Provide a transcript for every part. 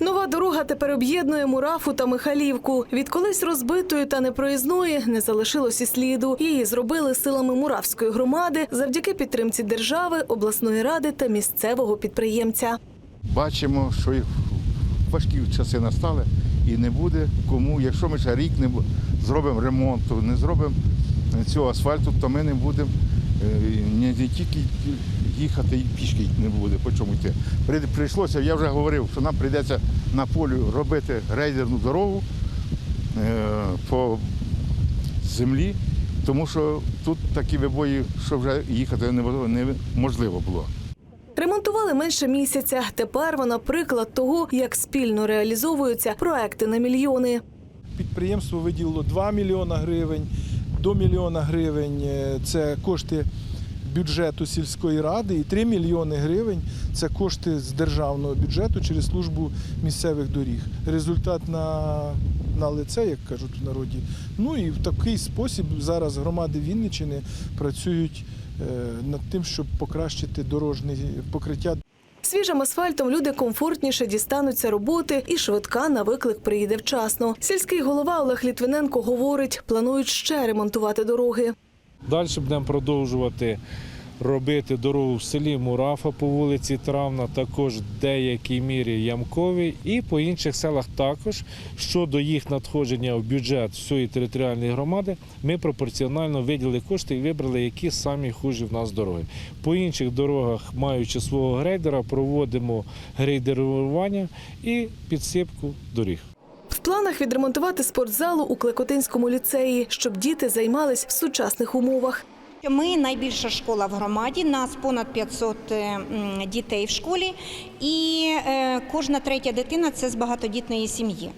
Нова дорога тепер об'єднує Мурафу та Михалівку. Від колись розбитої та непроїзної не залишилось і сліду. Її зробили силами Муравської громади завдяки підтримці держави, обласної ради та місцевого підприємця. Бачимо, що важкі часи настали і не буде кому. Якщо ми ще рік не зробимо ремонту, не зробимо цього асфальту, то ми не будемо не, не тільки їхати і пішки не буде по чому йти. При- Прийшлося, я вже говорив, що нам прийдеться на полі робити рейдерну дорогу е, по землі, тому що тут такі вибої, що вже їхати неможливо- неможливо було. Ремонтували менше місяця. Тепер вона приклад того, як спільно реалізовуються проекти на мільйони. Підприємство виділило 2 мільйона гривень до мільйона гривень. е, Це кошти бюджету сільської ради, і 3 мільйони гривень це кошти з державного бюджету через службу місцевих доріг. Результат на, на лице, як кажуть в народі. Ну і в такий спосіб зараз громади Вінниччини працюють е, над тим, щоб покращити дорожнє покриття Свіжим асфальтом люди комфортніше дістануться роботи, і швидка на виклик приїде вчасно. Сільський голова Олег Літвиненко говорить, планують ще ремонтувати дороги. Далі будемо продовжувати робити дорогу в селі Мурафа по вулиці Травна, також в деякій мірі Ямковій, і по інших селах також. Щодо їх надходження в бюджет всієї територіальної громади, ми пропорціонально виділили кошти і вибрали, які самі хужі в нас дороги. По інших дорогах, маючи свого грейдера, проводимо грейдерування і підсипку доріг. Планах відремонтувати спортзалу у Клекотинському ліцеї, щоб діти займались в сучасних умовах. Ми найбільша школа в громаді, нас понад 500 е, дітей в школі, і е, кожна третя дитина це з багатодітної сім'ї.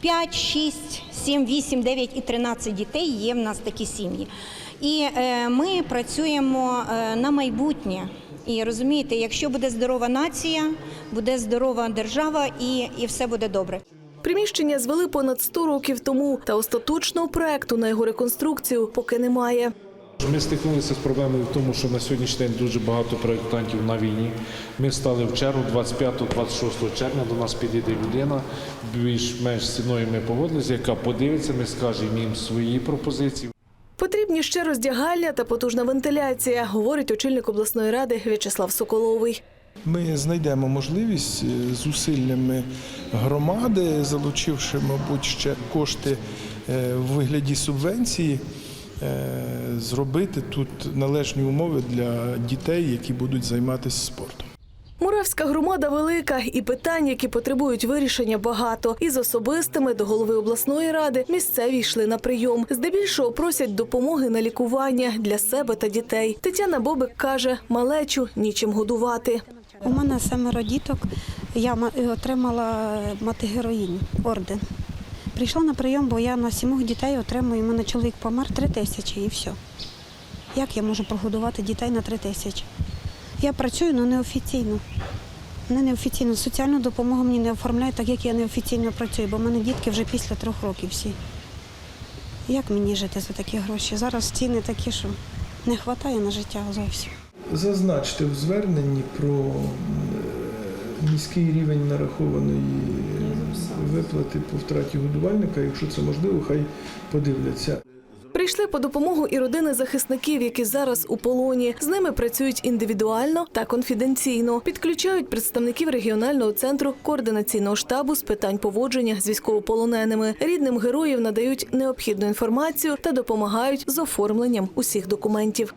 5, 6, 7, 8, 9 і 13 дітей є в нас такі сім'ї. І е, ми працюємо на майбутнє. І розумієте, якщо буде здорова нація, буде здорова держава і, і все буде добре. Приміщення звели понад 100 років тому, та остаточного проекту на його реконструкцію поки немає. Ми стикнулися з проблемою в тому, що на сьогоднішній день дуже багато проєктантів на війні. Ми стали в чергу 25-26 червня. До нас підійде людина. Більш-менш ціною ми погодилися, яка подивиться, ми скажемо їм свої пропозиції. Потрібні ще роздягальня та потужна вентиляція, говорить очільник обласної ради В'ячеслав Соколовий. Ми знайдемо можливість е, зусиллями громади, залучивши, мабуть, ще кошти е, в вигляді субвенції, е, зробити тут належні умови для дітей, які будуть займатися спортом. Муравська громада велика, і питань, які потребують вирішення, багато. Із особистими до голови обласної ради місцеві йшли на прийом. Здебільшого просять допомоги на лікування для себе та дітей. Тетяна Бобик каже, малечу нічим годувати. У мене семеро діток. Я отримала мати-героїню, орден. Прийшла на прийом, бо я на сімох дітей отримую. У мене чоловік помер три тисячі і все. Як я можу прогодувати дітей на три тисячі? Я працюю, але неофіційно. Не неофіційно. Соціальну допомогу мені не оформляють, так як я неофіційно працюю, бо в мене дітки вже після трьох років всі. Як мені жити за такі гроші? Зараз ціни такі, що не вистачає на життя зовсім. Зазначте в зверненні про е, низький рівень нарахованої виплати по втраті годувальника. Якщо це можливо, хай подивляться. Прийшли по допомогу і родини захисників, які зараз у полоні. З ними працюють індивідуально та конфіденційно. Підключають представників регіонального центру координаційного штабу з питань поводження з військовополоненими. Рідним героїв надають необхідну інформацію та допомагають з оформленням усіх документів.